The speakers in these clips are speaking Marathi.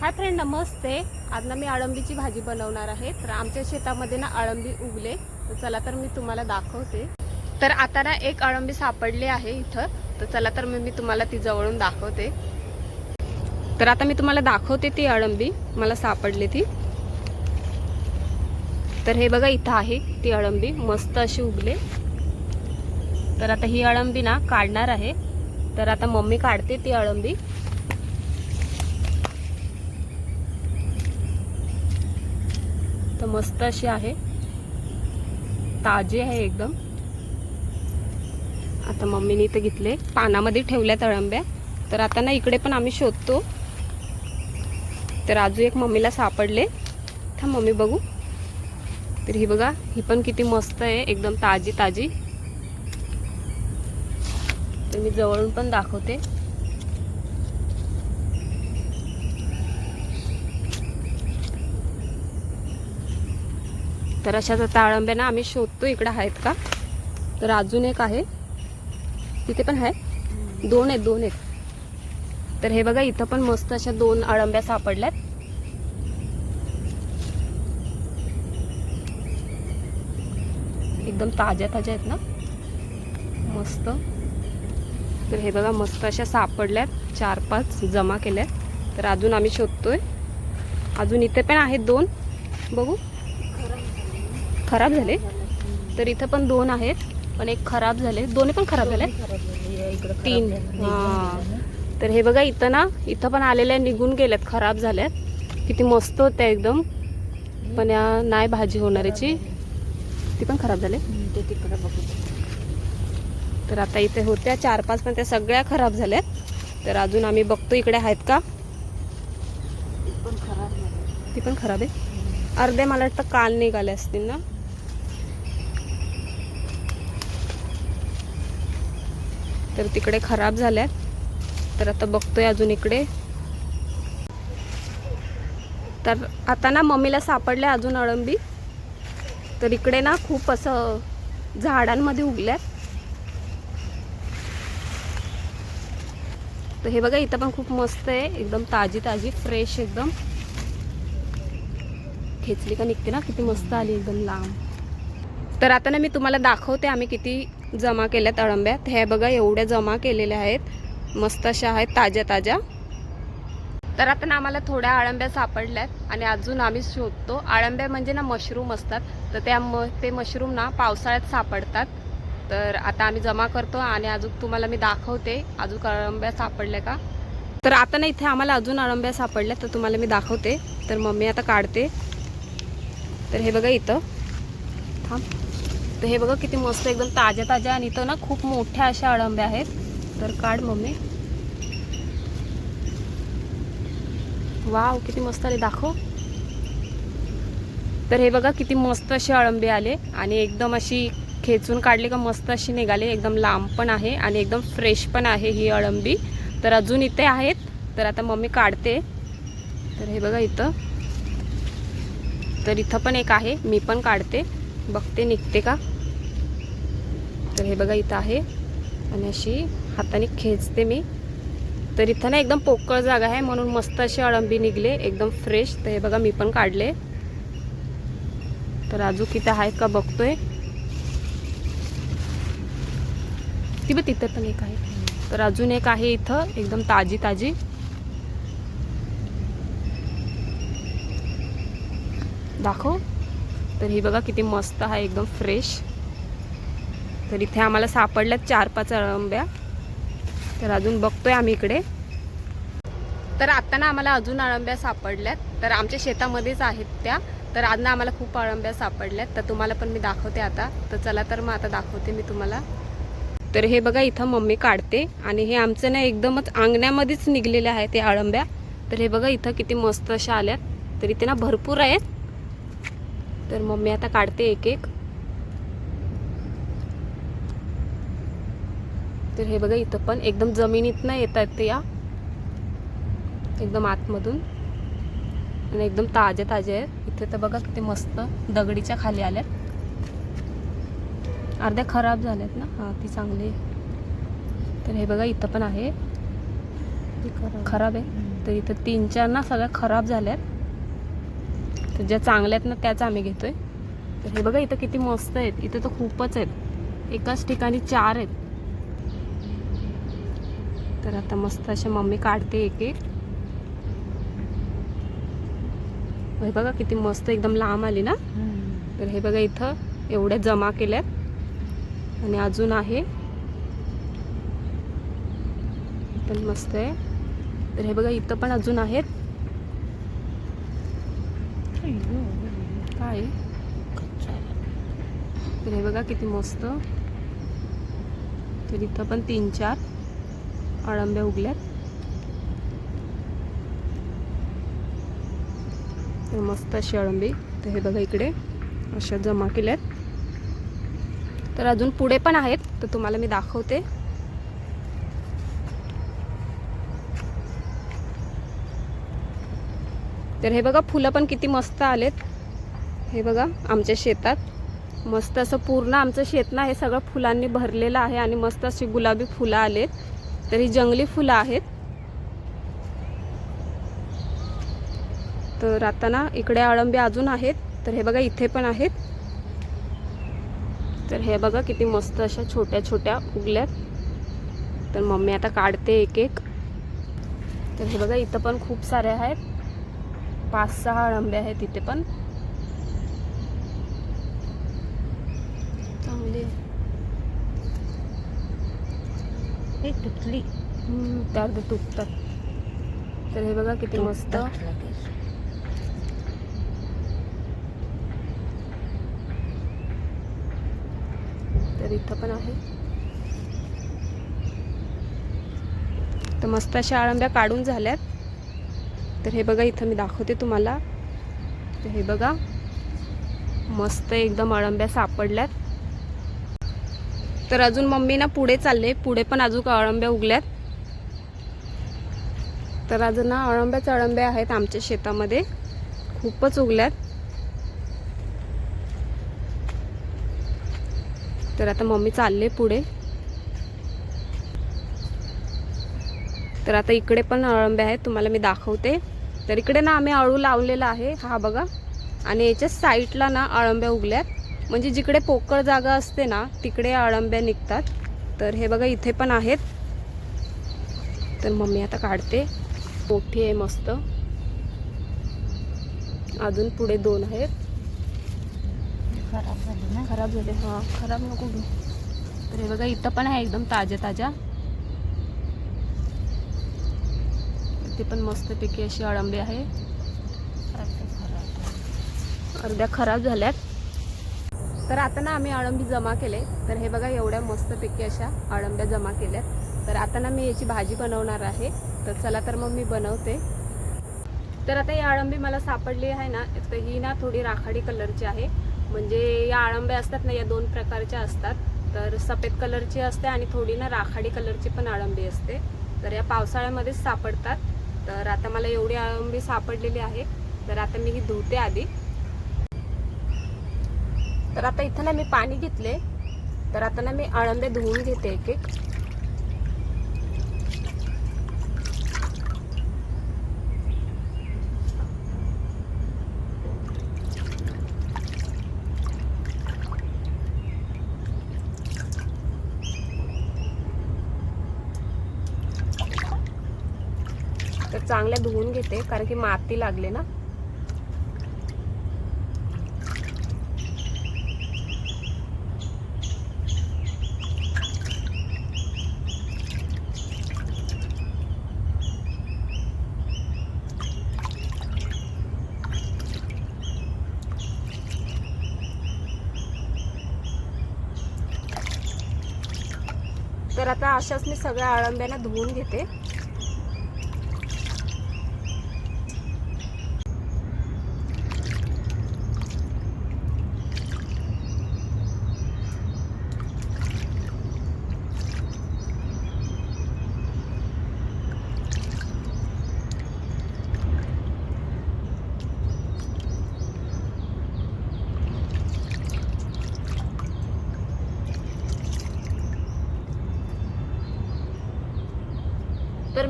हाय फ्रेंड नमस्ते. आज ना मी अळंबीची भाजी बनवणार आहे. तर आमच्या शेतामध्ये ना अळंबी उगले. तर चला तर मी तुम्हाला दाखवते. तर आता ना एक अळंबी सापडली आहे इथं. तर चला तर मी मी तुम्हाला ती जवळून दाखवते. तर आता मी तुम्हाला दाखवते ती अळंबी मला सापडली ती. तर हे बघा इथं आहे ती अळंबी मस्त अशी उगले. तर आता ही अळंबी ना काढणार आहे. तर आता मम्मी काढते ती अळंबी मस्त अशी आहे. ताजी आहे एकदम. आता मम्मीने इथे घेतले. पानामध्ये ठेवल्या अळंब्या. तर आता ना इकडे पण आम्ही शोधतो. तर अजून एक मम्मीला सापडले. था मम्मी बघू. तर ही बघा ही पण किती मस्त आहे. एकदम ताजी ताजी तर मी जवळून पण दाखवते. तर अशाच आता अळंब्या ना आम्ही शोधतो इकडं आहेत का? तर अजून एक आहे. तिथे पण आहे. दोन आहेत दोन आहेत. तर हे बघा इथं पण मस्त अशा दोन अळंब्या सापडल्यात. एकदम ताज्या ताज्या आहेत ना? मस्त. तर हे बघा मस्त अशा सापडल्यात. चार पाच जमा केल्यात. तर अजून आम्ही शोधतोय. अजून इथे पण आहेत दोन. बघू. खराब झाले. तर इथं पण दोन आहेत पण एक खराब झाले. दोन्ही पण खराब झाले तीन. हां. तर हे बघा इथं ना इथं पण आलेल्या निघून गेल्यात खराब झाल्यात. किती मस्त होत्या एकदम. पण या नाही भाजी होणाऱ्याची. ती पण खराब झाले. तर आता इथे होत्या चार पाच पण त्या सगळ्या खराब झाल्यात. तर अजून आम्ही बघतो इकडे आहेत का. ती पण खराब आहे. अर्धे मला वाटतं काल निघाले असतील ना. तर तिकडे खराब झाल्यात. तर आता बघतोय अजून इकडे. तर आता ना मम्मीला सापडल्या अजून अळंबी. तर इकडे ना खूप असं झाडांमध्ये उगल्यात. तर हे बघा इथं पण खूप मस्त आहे. एकदम ताजी ताजी फ्रेश एकदम. खेचली का निघते ना किती मस्त आली एकदम लांब. तर आता ना मी तुम्हाला दाखवते आम्ही किती जमा केल्यात अळंब्यात ह्या हे बघा एवढ्या जमा केलेल्या आहेत. मस्त अशा आहेत ताज्या ताज्या. तर आता ना आम्हाला थोड्या अळंब्या सापडल्यात आणि अजून आम्ही शोधतो. आळंब्या म्हणजे ना मशरूम असतात. तर त्या म ते मशरूम ना पावसाळ्यात सापडतात. तर आता आम्ही जमा करतो आणि अजून तुम्हाला मी दाखवते. अजून अळंब्या सापडल्या का? तर आता ना इथे आम्हाला अजून अळंब्या सापडल्या तर तुम्हाला मी दाखवते. तर मम्मी आता काढते. तर हे बघा इथं. थांब. तर हे बघा किती मस्त एकदम ताज्या ताज्या आणि इथं ना खूप मोठ्या अशा अळंब्या आहेत. तर काढ मम्मी. वाव किती मस्त आले दाखव. तर हे बघा किती मस्त असे अळंबे आले आणि एकदम अशी खेचून काढली का मस्त अशी निघाली. एकदम लांब पण आहे आणि एकदम फ्रेश पण आहे ही अळंबी तर अजून इथे आहेत. तर आता मम्मी काढते. तर हे बघा इथं. तर इथं पण एक आहे मी पण काढते. बघते निघते का? तर हे बघा इथं आहे. आणि अशी हाताने खेचते मी. तर इथं ना एकदम पोकळ जागा आहे म्हणून मस्त अशी अळंबी निघले एकदम फ्रेश तर हे बघा मी पण काढले. तर अजून किती आहेत का बघतोय. ती बघ तिथं पण एक आहे. तर अजून एक आहे इथं एकदम ताजी ताजी. दाखव. तर ही बघा किती मस्त आहे एकदम फ्रेश तर इथे आम्हाला सापडल्यात चार पाच अळंब्या तर अजून बघतोय आम्ही इकडे. तर आता ना आम्हाला अजून अळंब्या सापडल्यात. तर आमच्या शेतामध्येच आहेत त्या. तर आज ना आम्हाला खूप अळंब्या सापडल्यात. तर तुम्हाला पण मी दाखवते आता. तर चला तर मग आता दाखवते मी तुम्हाला. तर हे बघा इथं मम्मी काढते. आणि हे आमचं ना एकदमच अंगण्यामध्येच निघलेले आहे ते अळंब्या तर हे बघा इथं किती मस्त अशा आल्यात. तर इथे ना भरपूर आहेत. तर मम्मी आता काढते एक एक तर हे बघा इथं पण एकदम जमिनीतनं येत आहेत ते या. एकदम आतमधून. आणि एकदम ताज्या ताज्या आहेत. इथे तर बघा किती मस्त दगडीच्या खाली आल्यात. अर्ध्या खराब झाल्यात ना? हां ती चांगली आहे. तर हे बघा इथं पण आहे. खराब आहे. तर इथं तीन चार ना सगळ्या खराब झाल्यात. तर ज्या चांगल्या आहेत ना त्याच आम्ही घेतोय. तर हे बघा इथं किती मस्त आहेत. इथं तर खूपच आहेत. एकाच ठिकाणी चार आहेत. तर आता मस्त अशा मम्मी काढते एक एक हे बघा किती मस्त एकदम लांब आली ना? तर हे बघा इथं एवढ्या जमा केल्यात. आणि अजून आहे. पण मस्त आहे. तर हे बघा इथं पण अजून आहेत. काय? तर हे बघा किती मस्त. तर इथं पण तीन चार अळंब्या उगल्यात. तर मस्त अशी अळंबी तर हे बघा इकडे अशा जमा केल्यात. तर अजून पुढे पण आहेत. तर तुम्हाला मी दाखवते. तर हे बघा फुलं पण किती मस्त आलेत. हे बघा आमच्या शेतात. मस्त असं पूर्ण आमचं शेत ना हे सगळं फुलांनी भरलेलं आहे आणि मस्त अशी गुलाबी फुलं आलेत. तर ही जंगली फुलं आहेत. तर आता ना इकडे अळंबे अजून आहेत. तर हे बघा इथे पण आहेत. तर हे बघा किती मस्त अशा छोट्या छोट्या उगल्यात. तर मम्मी आता काढते एक एक. तर हे बघा इथं पण खूप सारे आहेत. पाच सहा अळंबे आहेत इथे पण. चांगले. हे तुटली. हम्म, त्या अर्धे तुटतात. तर हे बघा किती मस्त. तर इथं पण आहे. तर मस्त अशा अळंब्या काढून झाल्यात. तर हे बघा इथं मी दाखवते तुम्हाला. तर हे बघा मस्त एकदम अळंब्या सापडल्यात. तर अजून मम्मी ना पुढे चालले. पुढे पण अजून अळंब्या उगल्यात. तर अजून ना अळंब्याच अळंब्या आहेत आमच्या शेतामध्ये. खूपच उगल्यात. तर आता मम्मी चालले पुढे. तर आता इकडे पण अळंबे आहेत. तुम्हाला मी दाखवते. तर इकडे ना आम्ही अळू लावलेला आहे हा बघा. आणि याच्या साईडला ना अळंब्या उगल्यात. म्हणजे जिकडे पोकळ जागा असते ना तिकडे अळंब्या निघतात. तर हे बघा इथे पण आहेत. तर मम्मी आता काढते. मोठी आहे मस्त. अजून पुढे दोन आहेत. खराब झाली ना? खराब झाले हा. खराब नको घेऊ. तर हे बघा इथं पण आहे एकदम ताज्या ताज्या ती पण मस्तपैकी अशी अळंबी आहे. अर्ध्या खराब झाल्यात. तर आता ना आम्ही अळंबी जमा केले. तर हे बघा एवढ्या मस्तपैकी अशा अळंब्या जमा केल्यात. तर आता ना मी याची भाजी बनवणार आहे. तर चला तर मग मी बनवते. तर आता ही अळंबी मला सापडली आहे ना तर ही ना थोडी राखाडी कलरची आहे. म्हणजे या अळंब्या असतात ना या दोन प्रकारच्या असतात. तर सफेद कलरची असते आणि थोडी ना राखाडी कलरची पण अळंबी असते. तर या पावसाळ्यामध्येच सापडतात. तर आता मला एवढी अळंबी सापडलेली आहे. तर आता मी ही धुते आधी. तर आता इथं ना मी पाणी घेतले तर आता ना मी अळंबे धुवून घेते एक एक. तर चांगल्या धुवून घेते कारण की माती लागले ना. तर आता अशाच मी सगळ्या आळंब्यांना धुवून घेते.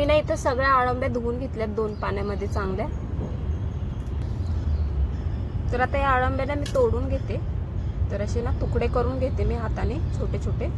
मी ना इथं सगळ्या आळंब्या धुवून घेतल्यात दोन पाण्यामध्ये चांगल्या. तर आता या अळंब्याला मी तोडून घेते. तर असे ना तुकडे करून घेते मी हाताने छोटे छोटे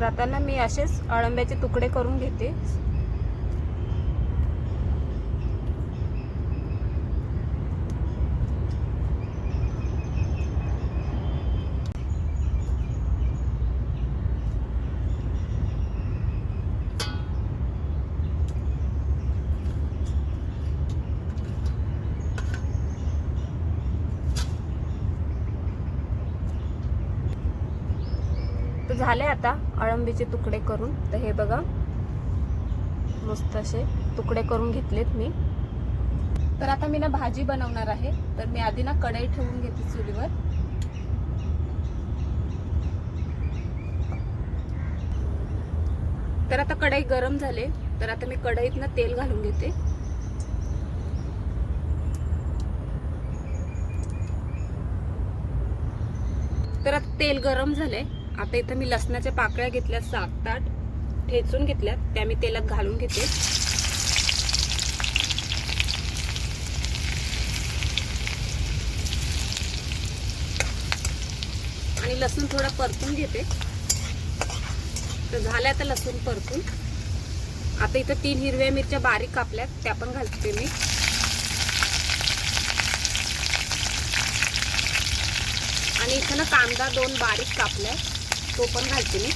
तर आता ना मी असेच अळंब्याचे तुकडे करून घेते. झाले आता अळंबीचे तुकडे करून. तर हे बघा मस्त असे तुकडे करून घेतलेत मी. तर आता मी ना भाजी बनवणार आहे. तर मी आधी ना कढई ठेवून घेते चुलीवर. तर आता कढई गरम झाले. तर आता मी कढईत ना तेल घालून घेते. तर आता तेल गरम झालंय. आता इथं मी लसणाच्या पाकळ्या घेतल्या सात आठ ठेचून घेतल्यात. त्या मी तेलात घालून घेते. आणि लसूण थोडा परतून घेते. तर झाल्या आता लसूण परतून. आता इथं तीन हिरव्या मिरच्या बारीक कापल्यात. त्या पण घालते मी. आणि इथं ना कांदा दोन बारीक कापलाय. तो पण घालते मी.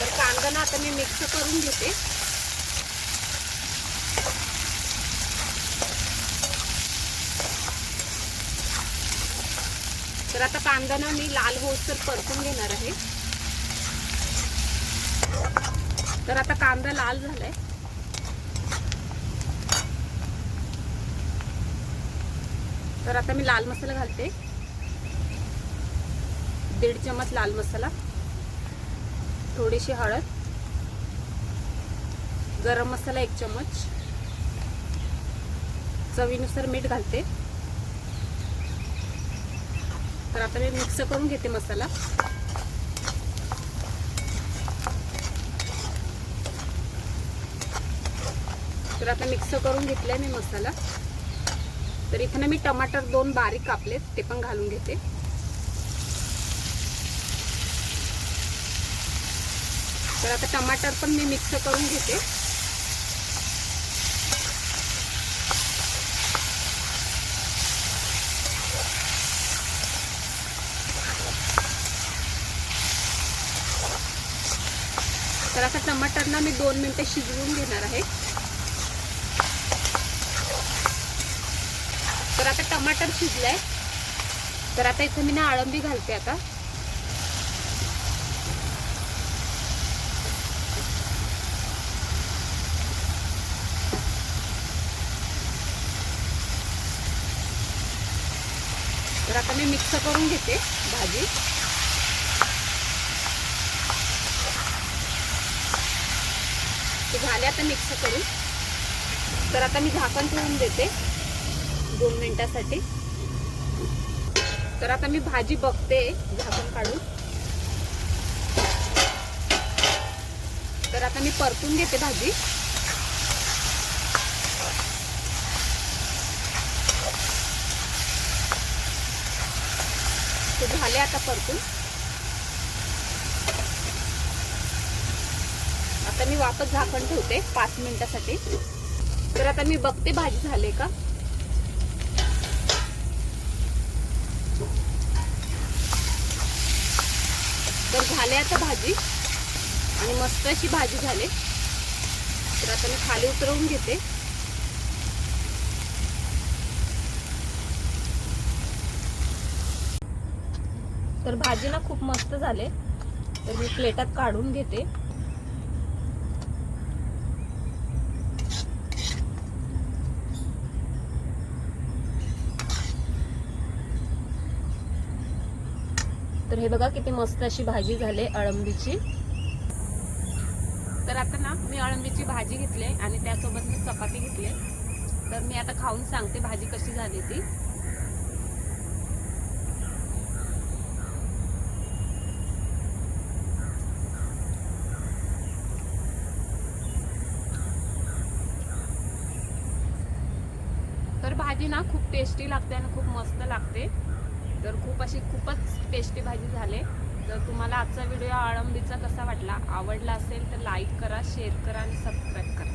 तर कांदा ना आता मी मिक्स करून घेते. तर आता कांदा ना मी लाल होसर परतून घेणार आहे. तर आता कांदा लाल झालाय. तर आता मी लाल मसाला घालते. दीड चमच लाल मसाला. थोडीशी हळद. गरम मसाला एक चमच चवीनुसार मीठ घालते. तर आता मी मिक्स करून घेते मसाला. तर आता मिक्स करून घेतलाय मी मसाला. तर इथं ना मी टमाटर दोन बारीक कापलेत ते पण घालून घेते. तर आता टमाटर पण मी मिक्स करून घेते. तर आता टमाटरना मी दोन मिनटं शिजवून घेणार आहे. आता टमाटर शिजलाय. तर आता इथं मी ना आळंबी घालते आता. तर आता मी मिक्स करून घेते भाजी. झाले आता मिक्स करून. तर आता मी झाकण ठेवून देते. दोन मिनिटासाठी. तर आता मी भाजी बघते झाकून काढून. तर आता मी परतून घेते भाजी. ते झाले आता परतून. आता मी वापस झाकण ठेवते पाच मिनिटासाठी. तर आता मी बघते भाजी झाले का. तर झाले आता भाजी. आणि मस्त अशी भाजी झाली. तर आता मी खाली उतरवून घेते. तर भाजी ना खूप मस्त झाले. तर मी प्लेटात काढून घेते. हे बघा किती मस्त अशी भाजी झाली अळंबीची तर आता ना मी अळंबीची भाजी घेतली आणि त्यासोबत मी चपाती घेतली तर मी आता खाऊन सांगते भाजी कशी झाली ती. तर भाजी ना खूप टेस्टी लागते आणि खूप मस्त लागते. तर खूप अशी खूपच टेस्टी भाजी झाले. तर तुम्हाला आजचा व्हिडिओ अळंबीचा कसा वाटला? आवडला असेल तर लाईक करा शेअर करा आणि सबस्क्राईब करा.